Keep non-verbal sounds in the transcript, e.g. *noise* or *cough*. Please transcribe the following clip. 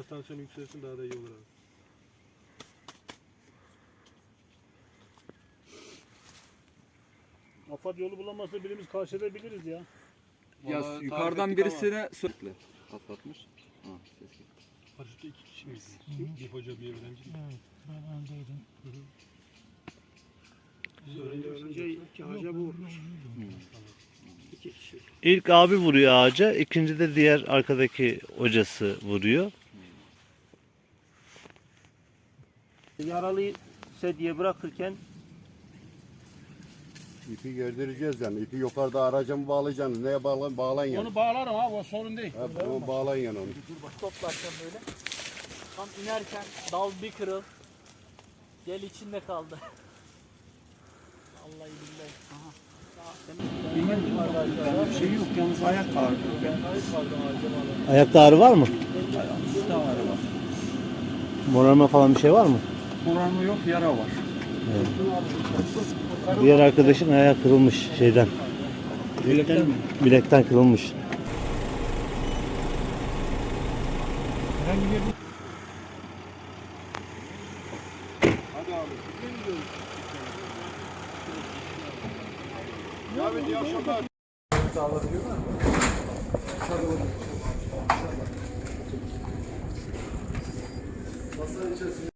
Tansiyon yükselsin daha da iyi olur abi. Afat yolu bulamazsa birimiz karşılayabiliriz ya. Ya Vallahi tarif yukarıdan ettik birisine sürekli atlatmış. Ha, ses geldi. Paraşütte iki kişi miyiz? Bir hoca bir öğrenci. Evet, ben öndeydim. Siz öğrenci misiniz? Önce iki ağaca vurmuş. İki kişi. İlk abi vuruyor ağaca, ikinci de diğer arkadaki hocası vuruyor. Yaralı sediye bırakırken İpi gerdireceğiz yani. İpi yukarıda araca mı bağlayacaksınız? Neye bağlan bağlayın yani. Onu bağlarım abi o sorun değil. Ha, onu bağlayın yani onu. Toplarken böyle. Tam inerken dal bir kırıl. Gel içinde kaldı. *laughs* Vallahi billahi. Aha. Bir şey yok yalnız ayak ağrıyor. Ayakta ağrı var mı? Üstte ağrı var. Morarma falan bir şey var mı? Kur'an'ı yok, yara var. Evet. Diğer arkadaşın ayağı kırılmış şeyden. Bilekten mi? Bilekten kırılmış. Herhangi bir Masanın içerisinde